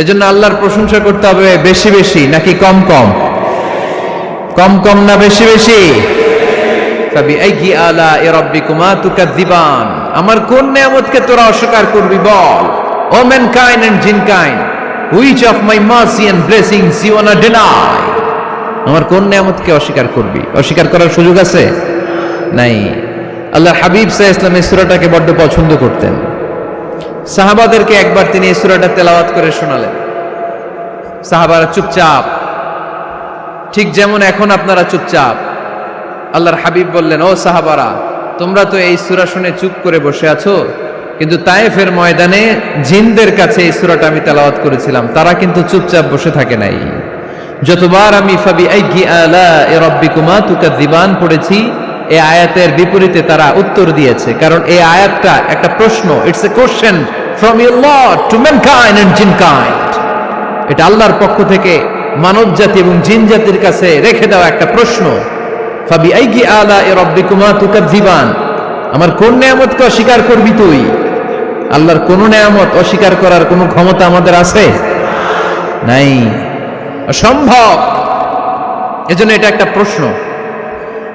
এজন্য আল্লাহর প্রশংসা করতে হবে বেশি বেশি, নাকি কম কম? কম কম না বেশি বেশি? আমার কোন নিয়ামতকে তোরা অস্বীকার করবি বল? O mankind and jinnkind which of my mercy and blessings you want deny আমার কোন নিয়ামতকে অস্বীকার করবি? অস্বীকার করার সুযোগ আছে? নাই। আল্লাহ হাবিব সাহ ইসলাম এই বড্ড পছন্দ করতেন। সাহাবাদেরকে একবার তিনি এই সুরাটা তেলাওয়াত করে শোনালেন। সাহাবারা চুপচাপ। ঠিক যেমন এখন আপনারা চুপচাপ। আল্লাহর হাবিব বললেন, ও সাহাবারা, তোমরা তো এই সুরা শুনে চুপ করে বসে আছো, কিন্তু তায়েফের ময়দানে জিনদের কাছে এই সুরাটা আমি তেলাওয়াত করেছিলাম, তারা কিন্তু চুপচাপ বসে থাকে নাই। যতবার আমি ফাবি আলা এ রব্বিকুমা তুকাদ্দিবান পড়েছি এই আয়াতের বিপরীতে তারা উত্তর দিয়েছে। কারণ এই আয়াতটা একটা প্রশ্ন it's a question from your lord to mankind and jinnkind. এটা আল্লাহর পক্ষ থেকে মানব জাতি এবং জিন জাতির কাছে রেখে দেওয়া একটা প্রশ্ন। ফাবি আইগি আলা এ রব্বিকুমা তুকাদ্দিবান আমার কোন নিয়ামতকে অস্বীকার করবি তুই? আল্লাহর কোন নিয়ামত অস্বীকার করার কোনো ক্ষমতা আমাদের আছে? নাই। অসম্ভব। এজন্য এটা একটা প্রশ্ন।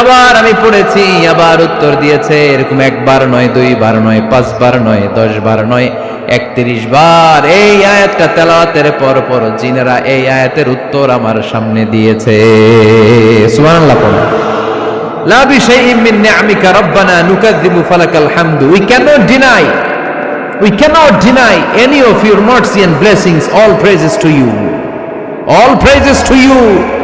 আবার আমি পড়েছি, আবার উত্তর দিয়েছে, এরকম একবার নয় দুই দুইবার নয়, পাঁচবার নয় দশ বার নয়, একত্রিশ বার। এই আয়াতটা তেলাওয়াতের পর পর জিনেরা এই আয়াতের উত্তর আমার সামনে দিয়েছে। সুবহানাল্লাহ ফালাকাল হামদু। We deny any of your to you. Praises to you.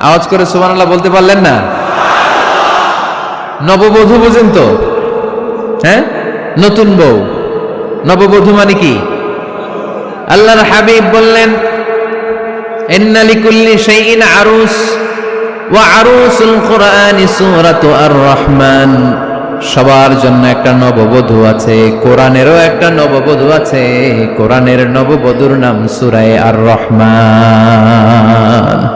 আওয়াজ করে সুবহানাল্লাহ বলতে পারলেন না? নববধূ বুঝেন তো? হ্যাঁ? নতুন বউ। নববধূ মানে কি? আল্লাহর হাবিব বললেন, ইন্না লিকুল্লি শাইইন আরুস, ওয়া আরুসুল কোরআনি সূরাতু আর রহমান সবার জন্য একটা নববধূ আছে, কোরআনেরও একটা নববধূ আছে, কোরআনের নববধূর নাম সুরায় আর রহমান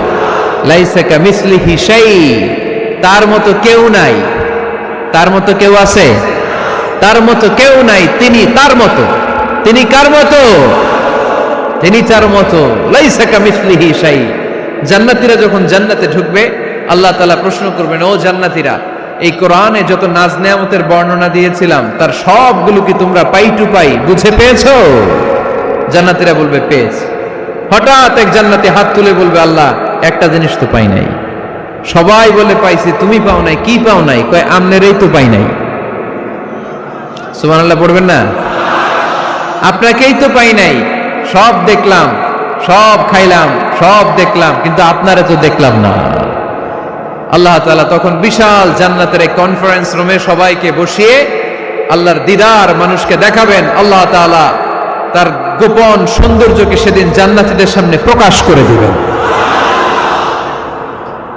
লাইসাকা মিসলিহি শাই, তার মতো কেউ নাই। তার মতো কেউ আছে? তার মতো কেউ নাই, তিনি তার মতো। তিনি কার মতো? তিনি তার মতো। লাইসাকা মিসলিহি শাই, জান্নাতীরা যখন জান্নাতে ঢুকবে, আল্লাহ তাআলা প্রশ্ন করবেন, ও জান্নাতীরা, এই কোরআনে যত নাজ নেয়ামতের বর্ণনা দিয়েছিলাম, তার সবগুলো কি তোমরা পাই টু পাই বুঝে পেয়েছ? জান্নাতীরা বলবে, পেয়েছি। হঠাৎ এক জান্নাতে হাত তুলে বলবে, আল্লাহ একটা জিনিস তো পাই নাই। সবাই বলে পাইছি, তুমি পাও নাই, কি পাও নাই? কয়, আমনেরই তো পাই নাই। সুবহানাল্লাহ, পড়বেন না? আপনাকেই তো পাই নাই। সব দেখলাম, সব খাইলাম, সব দেখলাম, কিন্তু আপনারে তো দেখলাম না। আল্লাহ তাআলা তখন বিশাল জান্নাতের এক কনফারেন্স রুমে সবাইকে বসিয়ে আল্লাহর দিদার মানুষকে দেখাবেন। আল্লাহ তাআলা তার গোপন সৌন্দর্যকে সেদিন জান্নাতীদের সামনে প্রকাশ করে দিবেন।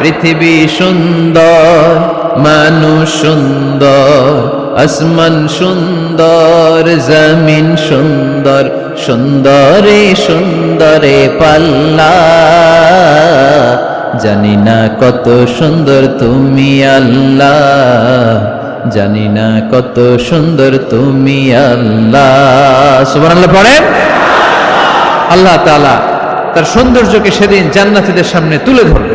পৃথিবী সুন্দর, মানুষ সুন্দর, আসমান সুন্দর, জমিন সুন্দর, সুন্দরে সুন্দরে পাল্লা। জানি না কত সুন্দর তুমি আল্লাহ, জানি না কত সুন্দর তুমি আল্লাহ। সুবহানাল্লাহ পড়েন? আল্লাহ তাআলা তার সৌন্দর্যকে সেদিন জান্নাতীদের সামনে তুলে ধরবে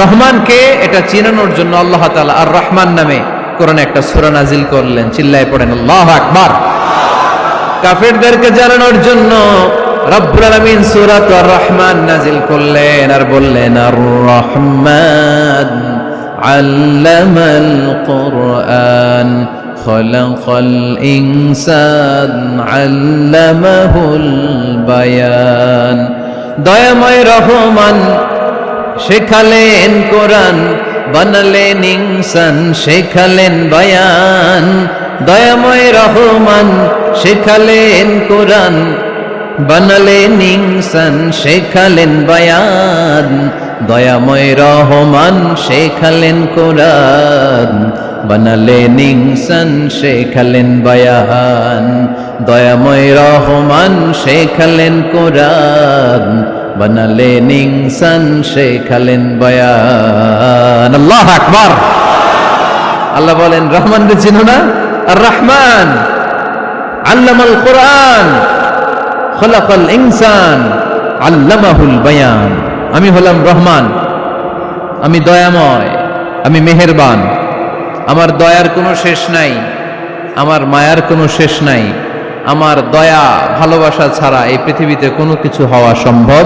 রহমানকে এটা চিনানোর জন্য আল্লাহ তাআলা আর রহমান নামে কোরআনে একটা সূরা নাজিল করলেন চিল্লায় পড়েন আল্লাহ আকবার কাফেরদেরকে জানানোর জন্য রব্বুল আলামিন সূরাত আর রহমান নাজিল করলেন আর বললেন আর রহমান আল্লামাল কুরআন خلق الإنسان علمه البيان দয়াময় রহমান শেখালেন কোরআন, বানালেন ইনসান, শেখালেন বয়ান। দয়াময় রহমান, শেখালেন কোরআন, বানালেন ইনসান, শেখালেন বয়ান। দয়াময় রহমান, শেখালেন কোরআন, বানালেন ইনসান, শেখালেন বয়ান। দয়াময় রহমান, শেখালেন কোরআন বানালেন ইনসান শেখালেন বয়ান। আল্লাহ আকবার। আল্লাহ বলেন, রহমান রে চিনো না? আর রহমান, আল্লামাল কোরআন, খলাকাল ইনসান, আল্লামাহুল বায়ান। আমি হলাম রহমান, আমি দয়াময়, আমি মেহেরবান। আমার দয়ার কোনো শেষ নাই, আমার মায়ার কোনো শেষ নাই। আমার দয়া, ভালোবাসা ছাড়া এই পৃথিবীতে কোনো কিছু হওয়া সম্ভব